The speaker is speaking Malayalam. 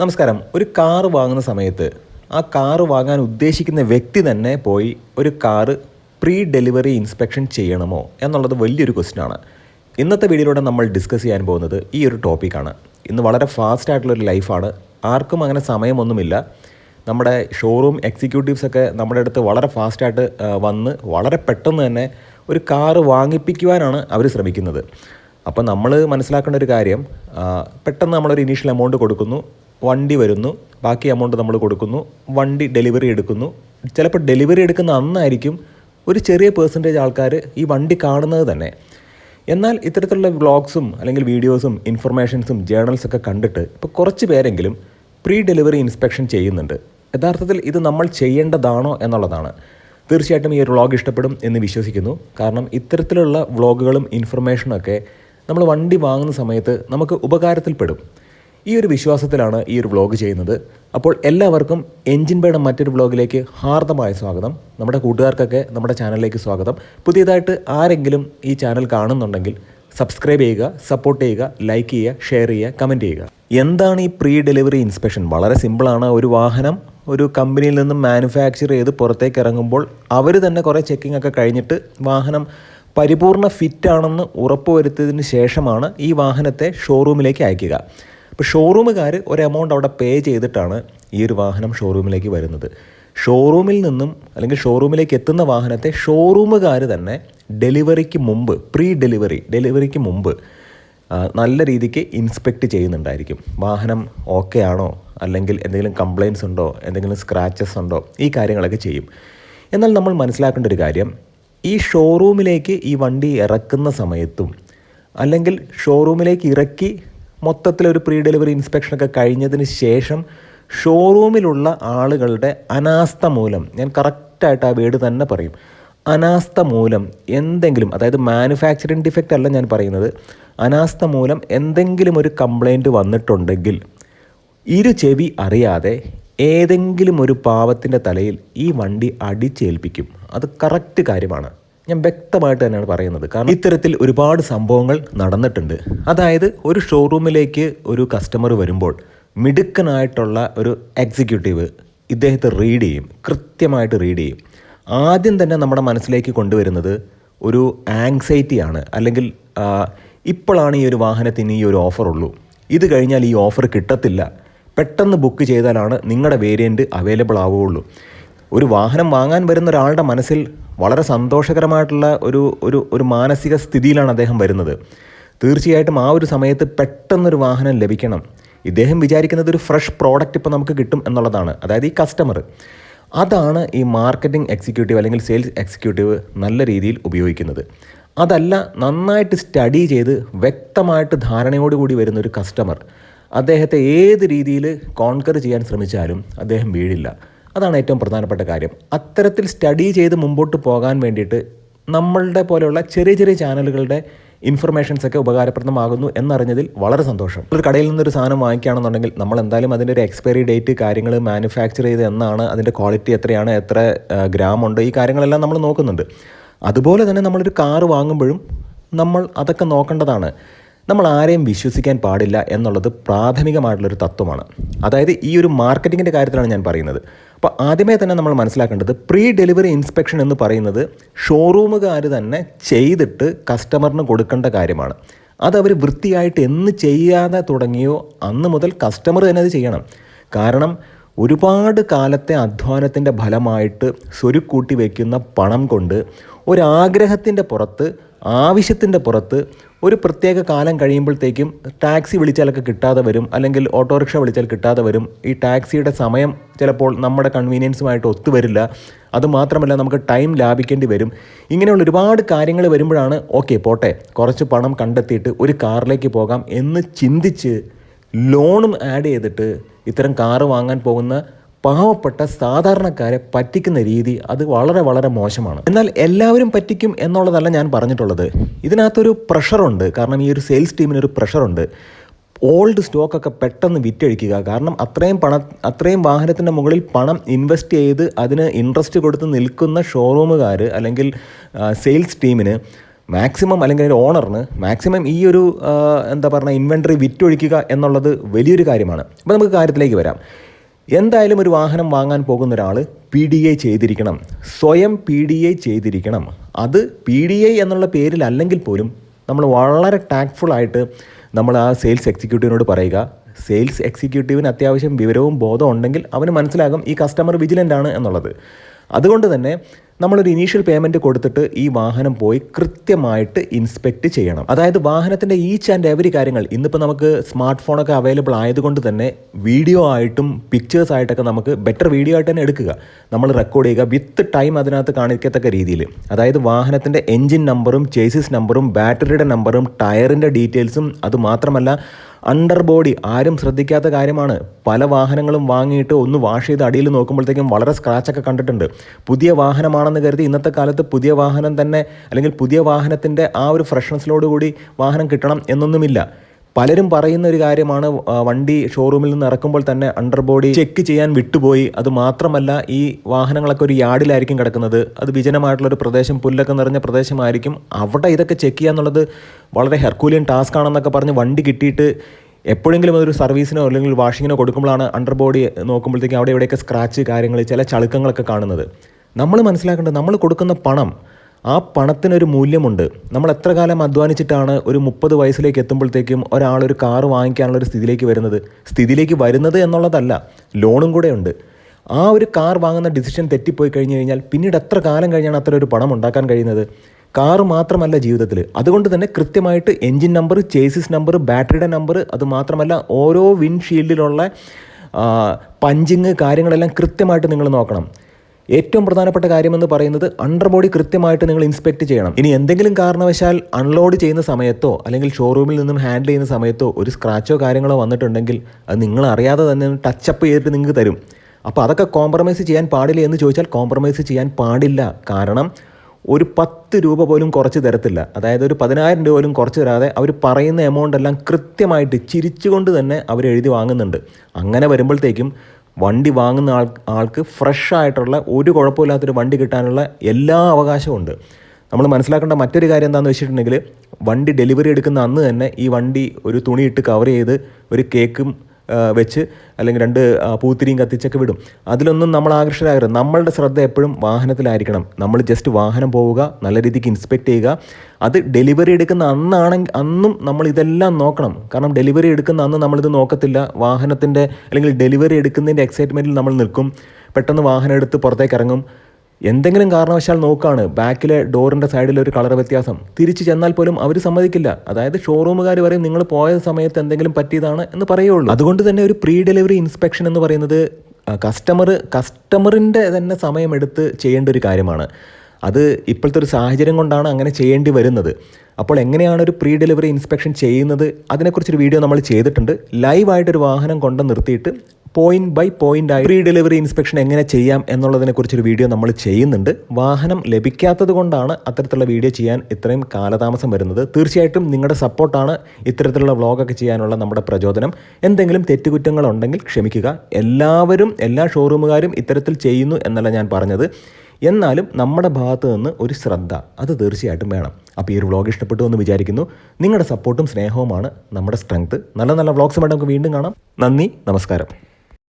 നമസ്കാരം. ഒരു കാറ് വാങ്ങുന്ന സമയത്ത് ആ കാറ് വാങ്ങാൻ ഉദ്ദേശിക്കുന്ന വ്യക്തി തന്നെ പോയി ഒരു കാറ് പ്രീ ഡെലിവറി ഇൻസ്പെക്ഷൻ ചെയ്യണമോ എന്നുള്ളത് വലിയൊരു ക്വസ്റ്റ്യനാണ് ഇന്നത്തെ വീഡിയോയിലൂടെ നമ്മൾ ഡിസ്കസ് ചെയ്യാൻ പോകുന്നത് ഈ ഒരു ടോപ്പിക്കാണ് ഇന്ന് വളരെ ഫാസ്റ്റ് ആയിട്ടുള്ളൊരു ലൈഫാണ് ആർക്കും അങ്ങനെ സമയമൊന്നുമില്ല. നമ്മുടെ ഷോറൂം എക്സിക്യൂട്ടീവ്സൊക്കെ നമ്മുടെ അടുത്ത് വളരെ ഫാസ്റ്റായിട്ട് വന്ന് വളരെ പെട്ടെന്ന് തന്നെ ഒരു കാറ് വാങ്ങിപ്പിക്കുവാനാണ് അവർ ശ്രമിക്കുന്നത്. അപ്പോൾ നമ്മൾ മനസ്സിലാക്കേണ്ട ഒരു കാര്യം പെട്ടെന്ന് നമ്മളൊരു ഇനീഷ്യൽ എമൗണ്ട് കൊടുക്കുന്നു. വണ്ടി വരുന്നു. ബാക്കി എമൗണ്ട് നമ്മൾ കൊടുക്കുന്നു. വണ്ടി ഡെലിവറി എടുക്കുന്നു. ചിലപ്പോൾ ഡെലിവറി എടുക്കുന്ന അന്നായിരിക്കും ഒരു ചെറിയ പേഴ്സന്റേജ് ആൾക്കാർ ഈ വണ്ടി കാണുന്നത് തന്നെ. എന്നാൽ ഇത്തരത്തിലുള്ള വ്ളോഗ്സും അല്ലെങ്കിൽ വീഡിയോസും ഇൻഫർമേഷൻസും ജേർണൽസൊക്കെ കണ്ടിട്ട് ഇപ്പോൾ കുറച്ച് പേരെങ്കിലും പ്രീ ഡെലിവറി ഇൻസ്പെക്ഷൻ ചെയ്യുന്നുണ്ട്. യഥാർത്ഥത്തിൽ ഇത് നമ്മൾ ചെയ്യേണ്ടതാണോ എന്നുള്ളതാണ്. തീർച്ചയായിട്ടും ഈ ഒരു വ്ളോഗ് ഇഷ്ടപ്പെടും എന്ന് വിശ്വസിക്കുന്നു. കാരണം ഇത്തരത്തിലുള്ള വ്ളോഗുകളും ഇൻഫർമേഷനും ഒക്കെ നമ്മൾ വണ്ടി വാങ്ങുന്ന സമയത്ത് നമുക്ക് ഉപകാരത്തിൽപ്പെടും. ഈ ഒരു വിശ്വാസത്തിലാണ് ഈ ഒരു വ്ളോഗ് ചെയ്യുന്നത്. അപ്പോൾ എല്ലാവർക്കും എൻജിൻ ബേയുടെ മറ്റൊരു വ്ളോഗിലേക്ക് ഹാർദമായ സ്വാഗതം. നമ്മുടെ കൂട്ടുകാർക്കൊക്കെ നമ്മുടെ ചാനലിലേക്ക് സ്വാഗതം. പുതിയതായിട്ട് ആരെങ്കിലും ഈ ചാനൽ കാണുന്നുണ്ടെങ്കിൽ സബ്സ്ക്രൈബ് ചെയ്യുക സപ്പോർട്ട് ചെയ്യുക ലൈക്ക് ചെയ്യുക ഷെയർ ചെയ്യുക കമന്റ് ചെയ്യുക. എന്താണ് ഈ പ്രീ ഡെലിവറി ഇൻസ്പെക്ഷൻ? വളരെ സിമ്പിളാണ്. ഒരു വാഹനം ഒരു കമ്പനിയിൽ നിന്നും മാനുഫാക്ചർ ചെയ്ത് പുറത്തേക്ക് ഇറങ്ങുമ്പോൾ അവർ തന്നെ കുറേ ചെക്കിംഗ് ഒക്കെ കഴിഞ്ഞിട്ട് വാഹനം പരിപൂർണ ഫിറ്റ് ആണെന്ന് ഉറപ്പുവരുത്തിയതിന് ശേഷമാണ് ഈ വാഹനത്തെ ഷോറൂമിലേക്ക് അയക്കുക. അപ്പോൾ ഷോറൂമുകാർ ഒരു എമൗണ്ട് അവിടെ പേ ചെയ്തിട്ടാണ് ഈ ഒരു വാഹനം ഷോറൂമിലേക്ക് വരുന്നത്. ഷോറൂമിൽ നിന്നും അല്ലെങ്കിൽ ഷോറൂമിലേക്ക് എത്തുന്ന വാഹനത്തെ ഷോറൂമുകാർ തന്നെ ഡെലിവറിക്ക് മുമ്പ് പ്രീ ഡെലിവറി ഡെലിവറിക്ക് മുമ്പ് നല്ല രീതിക്ക് ഇൻസ്പെക്റ്റ് ചെയ്യുന്നുണ്ടായിരിക്കും. വാഹനം ഓക്കെ ആണോ? അല്ലെങ്കിൽ എന്തെങ്കിലും കംപ്ലയിൻസ് ഉണ്ടോ? എന്തെങ്കിലും സ്ക്രാച്ചസ് ഉണ്ടോ? ഈ കാര്യങ്ങളൊക്കെ ചെയ്യും. എന്നാൽ നമ്മൾ മനസ്സിലാക്കേണ്ട ഒരു കാര്യം ഈ ഷോറൂമിലേക്ക് ഈ വണ്ടി ഇറക്കുന്ന സമയത്തും അല്ലെങ്കിൽ ഷോറൂമിലേക്ക് ഇറക്കി മൊത്തത്തിലൊരു പ്രീ ഡെലിവറി ഇൻസ്പെക്ഷനൊക്കെ കഴിഞ്ഞതിന് ശേഷം ഷോറൂമിലുള്ള ആളുകളുടെ അനാസ്ഥ മൂലം ഞാൻ കറക്റ്റായിട്ട് ആ വേർഡ് തന്നെ പറയും. അനാസ്ഥ മൂലം എന്തെങ്കിലും അതായത് മാനുഫാക്ചറിങ് ഡിഫക്റ്റ് അല്ല ഞാൻ പറയുന്നത് അനാസ്ഥ മൂലം എന്തെങ്കിലും ഒരു കംപ്ലൈന്റ് വന്നിട്ടുണ്ടെങ്കിൽ ഇരു ചെവി അറിയാതെ ഏതെങ്കിലും ഒരു പാവത്തിന്റെ തലയിൽ ഈ വണ്ടി അടിച്ചേൽപ്പിക്കും. അത് കറക്റ്റ് കാര്യമാണ്. ഞാൻ വ്യക്തമായിട്ട് തന്നെയാണ് പറയുന്നത്. കാരണം ഇത്തരത്തിൽ ഒരുപാട് സംഭവങ്ങൾ നടന്നിട്ടുണ്ട്. അതായത് ഒരു ഷോറൂമിലേക്ക് ഒരു കസ്റ്റമർ വരുമ്പോൾ മിടുക്കനായിട്ടുള്ള ഒരു എക്സിക്യൂട്ടീവ് ഇദ്ദേഹത്തെ റീഡ് ചെയ്യും. കൃത്യമായിട്ട് റീഡ് ചെയ്യും. ആദ്യം തന്നെ നമ്മുടെ മനസ്സിലേക്ക് കൊണ്ടുവരുന്നത് ഒരു ആങ്സൈറ്റിയാണ് അല്ലെങ്കിൽ ഇപ്പോഴാണ് ഈ ഒരു വാഹനത്തിന് ഈ ഒരു ഓഫർ ഉള്ളൂ. ഇത് കഴിഞ്ഞാൽ ഈ ഓഫർ കിട്ടത്തില്ല. പെട്ടെന്ന് ബുക്ക് ചെയ്താലാണ് നിങ്ങളുടെ വേരിയന്റ് അവൈലബിൾ ആവുകയുള്ളൂ. ഒരു വാഹനം വാങ്ങാൻ വരുന്ന ഒരാളുടെ മനസ്സിൽ വളരെ സന്തോഷകരമായിട്ടുള്ള ഒരു ഒരു ഒരു മാനസിക സ്ഥിതിയിലാണ് അദ്ദേഹം വരുന്നത്. തീർച്ചയായിട്ടും ആ ഒരു സമയത്ത് പെട്ടെന്നൊരു വാഹനം ലഭിക്കണം. ഇദ്ദേഹം വിചാരിക്കുന്നത് ഒരു ഫ്രഷ് പ്രോഡക്റ്റ് ഇപ്പോൾ നമുക്ക് കിട്ടും എന്നുള്ളതാണ്. അതായത് ഈ കസ്റ്റമർ അതാണ് ഈ മാർക്കറ്റിംഗ് എക്സിക്യൂട്ടീവ് അല്ലെങ്കിൽ സെയിൽസ് എക്സിക്യൂട്ടീവ് നല്ല രീതിയിൽ ഉപയോഗിക്കുന്നത്. അതല്ല നന്നായിട്ട് സ്റ്റഡി ചെയ്ത് വ്യക്തമായിട്ട് ധാരണയോടുകൂടി വരുന്ന ഒരു കസ്റ്റമർ അദ്ദേഹത്തെ ഏത് രീതിയിൽ കോൺകർ ചെയ്യാൻ ശ്രമിച്ചാലും അദ്ദേഹം വീഴില്ല. അതാണ് ഏറ്റവും പ്രധാനപ്പെട്ട കാര്യം. അത്തരത്തിൽ സ്റ്റഡി ചെയ്ത് മുമ്പോട്ട് പോകാൻ വേണ്ടിയിട്ട് നമ്മളുടെ പോലെയുള്ള ചെറിയ ചെറിയ ചാനലുകളുടെ ഇൻഫർമേഷൻസ് ഒക്കെ ഉപകാരപ്രദമാകുന്നു എന്നറിഞ്ഞതിൽ വളരെ സന്തോഷം. ഒരു കടയിൽ നിന്നൊരു സാധനം വാങ്ങിക്കുകയാണെന്നുണ്ടെങ്കിൽ നമ്മൾ എന്തായാലും അതിന്റെ ഒരു എക്സ്പയറി ഡേറ്റ് കാര്യങ്ങൾ മാനുഫാക്ചർ ചെയ്ത് എന്നാണ് അതിന്റെ ക്വാളിറ്റി എത്രയാണ് എത്ര ഗ്രാം ഉണ്ട് ഈ കാര്യങ്ങളെല്ലാം നമ്മൾ നോക്കുന്നുണ്ട്. അതുപോലെ തന്നെ നമ്മളൊരു കാറ് വാങ്ങുമ്പോഴും നമ്മൾ അതൊക്കെ നോക്കേണ്ടതാണ്. നമ്മൾ ആരെയും വിശ്വസിക്കാൻ പാടില്ല എന്നുള്ളത് പ്രാഥമികമായിട്ടുള്ളൊരു തത്വമാണ്. അതായത് ഈ ഒരു മാർക്കറ്റിങ്ങിന്റെ കാര്യത്തിലാണ് ഞാൻ പറയുന്നത്. അപ്പോൾ ആദ്യമേ തന്നെ നമ്മൾ മനസ്സിലാക്കേണ്ടത് പ്രീ ഡെലിവറി ഇൻസ്പെക്ഷൻ എന്ന് പറയുന്നത് ഷോറൂമുകാർ തന്നെ ചെയ്തിട്ട് കസ്റ്റമറിന് കൊടുക്കേണ്ട കാര്യമാണ്. അതവർ വൃത്തിയായിട്ട് എന്ന് ചെയ്യാതെ തുടങ്ങിയോ അന്ന് മുതൽ കസ്റ്റമർ തന്നെ അത് ചെയ്യണം. കാരണം ഒരുപാട് കാലത്തെ അധ്വാനത്തിന്റെ ഫലമായിട്ട് സ്വരുക്കൂട്ടി വയ്ക്കുന്ന പണം കൊണ്ട് ഒരാഗ്രഹത്തിന്റെ പുറത്ത് ആവശ്യത്തിന്റെ പുറത്ത് ഒരു പ്രത്യേക കാലം കഴിയുമ്പോഴത്തേക്കും ടാക്സി വിളിച്ചാലൊക്കെ കിട്ടാതെ വരും അല്ലെങ്കിൽ ഓട്ടോറിക്ഷ വിളിച്ചാൽ കിട്ടാതെ വരും. ഈ ടാക്സിയുടെ സമയം ചിലപ്പോൾ നമ്മുടെ കൺവീനിയൻസുമായിട്ട് ഒത്തുവരില്ല അതുമാത്രമല്ല നമുക്ക് ടൈം ലാഭിക്കേണ്ടി വരും. ഇങ്ങനെയുള്ള ഒരുപാട് കാര്യങ്ങൾ വരുമ്പോഴാണ് ഓക്കെ പോട്ടെ കുറച്ച് പണം കണ്ടെത്തിയിട്ട് ഒരു കാറിലേക്ക് പോകാം എന്ന് ചിന്തിച്ച് ലോണും ആഡ് ചെയ്തിട്ട് ഇത്തരം കാറ് വാങ്ങാൻ പോകുന്ന പാവപ്പെട്ട സാധാരണക്കാരെ പറ്റിക്കുന്ന രീതി അത് വളരെ വളരെ മോശമാണ്. എന്നാൽ എല്ലാവരും പറ്റിക്കും എന്നുള്ളതല്ല ഞാൻ പറഞ്ഞിട്ടുള്ളത്. ഇതിനകത്തൊരു പ്രഷറുണ്ട്. കാരണം ഈ ഒരു സെയിൽസ് ടീമിനൊരു പ്രഷറുണ്ട്. ഓൾഡ് സ്റ്റോക്കൊക്കെ പെട്ടെന്ന് വിറ്റഴിക്കുക. കാരണം അത്രയും പണം അത്രയും വാഹനത്തിന്റെ മുകളിൽ പണം ഇൻവെസ്റ്റ് ചെയ്ത് അതിന് ഇൻട്രസ്റ്റ് കൊടുത്ത് നിൽക്കുന്ന ഷോറൂമുകാർ അല്ലെങ്കിൽ സെയിൽസ് ടീമിന് മാക്സിമം അല്ലെങ്കിൽ ഒരു ഓണറിന് മാക്സിമം ഈ ഒരു എന്താ പറയുക ഇൻവെന്ററി വിറ്റൊഴിക്കുക എന്നുള്ളത് വലിയൊരു കാര്യമാണ്. അപ്പോൾ നമുക്ക് കാര്യത്തിലേക്ക് വരാം. എന്തായാലും ഒരു വാഹനം വാങ്ങാൻ പോകുന്ന ഒരാൾ പി ഡി ഐ ചെയ്തിരിക്കണം. സ്വയം പി ഡി ഐ ചെയ്തിരിക്കണം. അത് പി ഡി ഐ എന്നുള്ള പേരിലല്ലെങ്കിൽ പോലും നമ്മൾ വളരെ ടാക്ട്ഫുള്ളായിട്ട് നമ്മൾ ആ സെയിൽസ് എക്സിക്യൂട്ടീവിനോട് പറയുക. സെയിൽസ് എക്സിക്യൂട്ടീവിന് അത്യാവശ്യം വിവരവും ബോധവും ഉണ്ടെങ്കിൽ അവന് മനസ്സിലാകും ഈ കസ്റ്റമർ വിജിലന്റ് ആണ് എന്നുള്ളത്. അതുകൊണ്ട് തന്നെ നമ്മളൊരു ഇനീഷ്യൽ പേയ്മെന്റ് കൊടുത്തിട്ട് ഈ വാഹനം പോയി കൃത്യമായിട്ട് ഇൻസ്പെക്ട് ചെയ്യണം. അതായത് വാഹനത്തിന്റെ ഈച്ച് ആൻഡ് എവറി കാര്യങ്ങൾ ഇന്നിപ്പോൾ നമുക്ക് സ്മാർട്ട് ഫോണൊക്കെ അവൈലബിൾ ആയതുകൊണ്ട് തന്നെ വീഡിയോ ആയിട്ടും പിക്ചേഴ്സ് ആയിട്ടൊക്കെ നമുക്ക് ബെറ്റർ വീഡിയോ ആയിട്ട് തന്നെ എടുക്കുക. നമ്മൾ റെക്കോർഡ് ചെയ്യുക വിത്ത് ടൈം അതിനകത്ത് കാണിക്കത്തക്ക രീതിയിൽ. അതായത് വാഹനത്തിന്റെ എൻജിൻ നമ്പറും ചേസിസ് നമ്പറും ബാറ്ററിയുടെ നമ്പറും ടയറിന്റെ ഡീറ്റെയിൽസും അതുമാത്രമല്ല അണ്ടർ ബോഡി ആരും ശ്രദ്ധിക്കാത്ത കാര്യമാണ്. പല വാഹനങ്ങളും വാങ്ങിയിട്ട് ഒന്ന് വാഷ് ചെയ്ത് അടിയിൽ നോക്കുമ്പോഴത്തേക്കും വളരെ സ്ക്രാച്ചൊക്കെ കണ്ടിട്ടുണ്ട്. പുതിയ വാഹനമാണെന്ന് കരുതി ഇന്നത്തെ കാലത്ത് പുതിയ വാഹനം തന്നെ അല്ലെങ്കിൽ പുതിയ വാഹനത്തിന്റെ ആ ഒരു ഫ്രഷ്നസ്സിലോട് കൂടി വാഹനം കിട്ടണം എന്നൊന്നുമില്ല. പലരും പറയുന്ന ഒരു കാര്യമാണ് വണ്ടി ഷോറൂമിൽ നിന്ന് ഇറക്കുമ്പോൾ തന്നെ അണ്ടർ ബോഡി ചെക്ക് ചെയ്യാൻ വിട്ടുപോയി. അത് മാത്രമല്ല ഈ വാഹനങ്ങളൊക്കെ ഒരു യാർഡിലായിരിക്കും കിടക്കുന്നത്. അത് വിജനമായിട്ടുള്ള ഒരു പ്രദേശം പുല്ലൊക്കെ നിറഞ്ഞ പ്രദേശമായിരിക്കും. അവിടെ ഇതൊക്കെ ചെക്ക് ചെയ്യുക എന്നുള്ളത് വളരെ ഹെർക്കൂലിയൻ ടാസ്ക് ആണെന്നൊക്കെ പറഞ്ഞ് വണ്ടി കിട്ടിയിട്ട് എപ്പോഴെങ്കിലും അതൊരു സർവീസിനോ അല്ലെങ്കിൽ വാഷിങ്ങിനോ കൊടുക്കുമ്പോഴാണ് അണ്ടർ ബോഡി നോക്കുമ്പോഴത്തേക്കും അവിടെ ഇവിടെയൊക്കെ സ്ക്രാച്ച് കാര്യങ്ങൾ ചില ചളുക്കങ്ങളൊക്കെ കാണുന്നത്. നമ്മൾ മനസ്സിലാക്കേണ്ടത് നമ്മൾ കൊടുക്കുന്ന പണം ആ പണത്തിനൊരു മൂല്യമുണ്ട്. നമ്മൾ എത്ര കാലം അധ്വാനിച്ചിട്ടാണ് ഒരു മുപ്പത് വയസ്സിലേക്ക് എത്തുമ്പോഴത്തേക്കും ഒരാൾ ഒരു കാറ് വാങ്ങിക്കാനുള്ള ഒരു സ്ഥിതിയിലേക്ക് വരുന്നത്? സ്ഥിതിയിലേക്ക് വരുന്നത് എന്നുള്ളതല്ല ലോണും കൂടെ ഉണ്ട്. ആ ഒരു കാർ വാങ്ങുന്ന ഡിസിഷൻ തെറ്റിപ്പോയി കഴിഞ്ഞു കഴിഞ്ഞാൽ പിന്നീട് എത്ര കാലം കഴിഞ്ഞാണ് അത്ര ഒരു പണം ഉണ്ടാക്കാൻ കഴിയുന്നത്? കാർ മാത്രമല്ല ജീവിതത്തിൽ അതുകൊണ്ട് തന്നെ കൃത്യമായിട്ട് എൻജിൻ നമ്പർ ചേസിസ് നമ്പർ ബാറ്ററിയുടെ നമ്പർ അത് മാത്രമല്ല ഓരോ വിൻഷീൽഡിലുള്ള പഞ്ചിങ് കാര്യങ്ങളെല്ലാം കൃത്യമായിട്ട് നിങ്ങൾ നോക്കണം. ഏറ്റവും പ്രധാനപ്പെട്ട കാര്യമെന്ന് പറയുന്നത് അണ്ടർ ബോഡി കൃത്യമായിട്ട് നിങ്ങൾ ഇൻസ്പെക്ട് ചെയ്യണം. ഇനി എന്തെങ്കിലും കാരണവശാൽ അൺലോഡ് ചെയ്യുന്ന സമയത്തോ അല്ലെങ്കിൽ ഷോറൂമിൽ നിന്നും ഹാൻഡിൽ ചെയ്യുന്ന സമയത്തോ ഒരു സ്ക്രാച്ചോ കാര്യങ്ങളോ വന്നിട്ടുണ്ടെങ്കിൽ അത് നിങ്ങൾ അറിയാതെ തന്നെ ടച്ചപ്പ് ചെയ്തിട്ട് നിങ്ങൾക്ക് തരും. അപ്പോൾ അതൊക്കെ കോംപ്രമൈസ് ചെയ്യാൻ പാടില്ല എന്ന് ചോദിച്ചാൽ കോംപ്രമൈസ് ചെയ്യാൻ പാടില്ല. കാരണം ഒരു പത്ത് രൂപ പോലും കുറച്ച് തരത്തില്ല. അതായത് ഒരു പതിനായിരം രൂപ പോലും കുറച്ച് തരാതെ അവർ പറയുന്ന എമൗണ്ട് എല്ലാം കൃത്യമായിട്ട് ചിരിച്ചുകൊണ്ട് തന്നെ അവർ എഴുതി വാങ്ങുന്നുണ്ട്. അങ്ങനെ വരുമ്പോഴത്തേക്കും വണ്ടി വാങ്ങുന്ന ആൾ ആൾക്ക് ഫ്രഷ് ആയിട്ടുള്ള ഒരു കുഴപ്പമില്ലാത്തൊരു വണ്ടി കിട്ടാനുള്ള എല്ലാ അവകാശവും ഉണ്ട്. നമ്മൾ മനസ്സിലാക്കേണ്ട മറ്റൊരു കാര്യം എന്താണെന്ന് വെച്ചിട്ടുണ്ടെങ്കിൽ വണ്ടി ഡെലിവറി എടുക്കുന്ന അന്ന് തന്നെ ഈ വണ്ടി ഒരു തുണിയിട്ട് കവർ ചെയ്ത് ഒരു കേക്കും വെച്ച് അല്ലെങ്കിൽ രണ്ട് പൂത്തിരിയും കത്തിച്ചൊക്കെ വിടും. അതിലൊന്നും നമ്മൾ ആകർഷകരാകരുത് നമ്മളുടെ ശ്രദ്ധ എപ്പോഴും വാഹനത്തിലായിരിക്കണം. നമ്മൾ ജസ്റ്റ് വാഹനം പോവുക നല്ല രീതിക്ക് ഇൻസ്പെക്ട് ചെയ്യുക. അത് ഡെലിവറി എടുക്കുന്ന അന്നാണെങ്കിൽ അന്നും നമ്മൾ ഇതെല്ലാം നോക്കണം. കാരണം ഡെലിവറി എടുക്കുന്ന അന്ന് നമ്മളിത് നോക്കത്തില്ല. വാഹനത്തിന്റെ അല്ലെങ്കിൽ ഡെലിവറി എടുക്കുന്നതിന്റെ എക്സൈറ്റ്മെന്റിൽ നമ്മൾ നിൽക്കും. പെട്ടെന്ന് വാഹനം എടുത്ത് പുറത്തേക്ക് ഇറങ്ങും. എന്തെങ്കിലും കാരണവശാൽ നോക്കാണ് ബാക്കിലെ ഡോറിന്റെ സൈഡിൽ ഒരു കളർ വ്യത്യാസം. തിരിച്ചു ചെന്നാൽ പോലും അവർ സമ്മതിക്കില്ല. അതായത് ഷോറൂമുകാർ പറയും നിങ്ങൾ പോയ സമയത്ത് എന്തെങ്കിലും പറ്റിയതാണ് എന്ന് പറയുള്ളൂ. അതുകൊണ്ട് തന്നെ ഒരു പ്രീ ഡെലിവറി ഇൻസ്പെക്ഷൻ എന്ന് പറയുന്നത് കസ്റ്റമർ കസ്റ്റമറിന്റെ തന്നെ സമയമെടുത്ത് ചെയ്യേണ്ട ഒരു കാര്യമാണ്. അത് ഇപ്പോഴത്തെ ഒരു സാഹചര്യം കൊണ്ടാണ് അങ്ങനെ ചെയ്യേണ്ടി വരുന്നത്. അപ്പോൾ എങ്ങനെയാണ് ഒരു പ്രീ ഡെലിവറി ഇൻസ്പെക്ഷൻ ചെയ്യുന്നത്? അതിനെക്കുറിച്ചൊരു വീഡിയോ നമ്മൾ ചെയ്തിട്ടുണ്ട്. ലൈവായിട്ടൊരു വാഹനം കൊണ്ട് നിർത്തിയിട്ട് പോയിന്റ് ബൈ പോയിന്റ് ആയി പ്രീ ഡെലിവറി ഇൻസ്പെക്ഷൻ എങ്ങനെ ചെയ്യാം എന്നുള്ളതിനെ കുറിച്ചൊരു വീഡിയോ നമ്മൾ ചെയ്യുന്നുണ്ട്. വാഹനം ലഭിക്കാത്തത് കൊണ്ടാണ് അത്തരത്തിലുള്ള വീഡിയോ ചെയ്യാൻ ഇത്രയും കാലതാമസം വരുന്നത്. തീർച്ചയായിട്ടും നിങ്ങളുടെ സപ്പോർട്ടാണ് ഇത്തരത്തിലുള്ള വ്ളോഗൊക്കെ ചെയ്യാനുള്ള നമ്മുടെ പ്രചോദനം. എന്തെങ്കിലും തെറ്റുകുറ്റങ്ങൾ ഉണ്ടെങ്കിൽ ക്ഷമിക്കുക. എല്ലാവരും എല്ലാ ഷോറൂമുകാരും ഇത്തരത്തിൽ ചെയ്യുന്നു എന്നല്ല ഞാൻ പറഞ്ഞത്. എന്നാലും നമ്മുടെ ഭാഗത്ത് നിന്ന് ഒരു ശ്രദ്ധ അത് തീർച്ചയായിട്ടും വേണം. അപ്പോൾ ഈ ഒരു വ്ളോഗ് ഇഷ്ടപ്പെട്ടു എന്ന് വിചാരിക്കുന്നു. നിങ്ങളുടെ സപ്പോർട്ടും സ്നേഹവുമാണ് നമ്മുടെ സ്ട്രെങ്ത് നല്ല നല്ല വ്ളോഗ്സുമായിട്ട് നമുക്ക് വീണ്ടും കാണാം. നന്ദി നമസ്കാരം.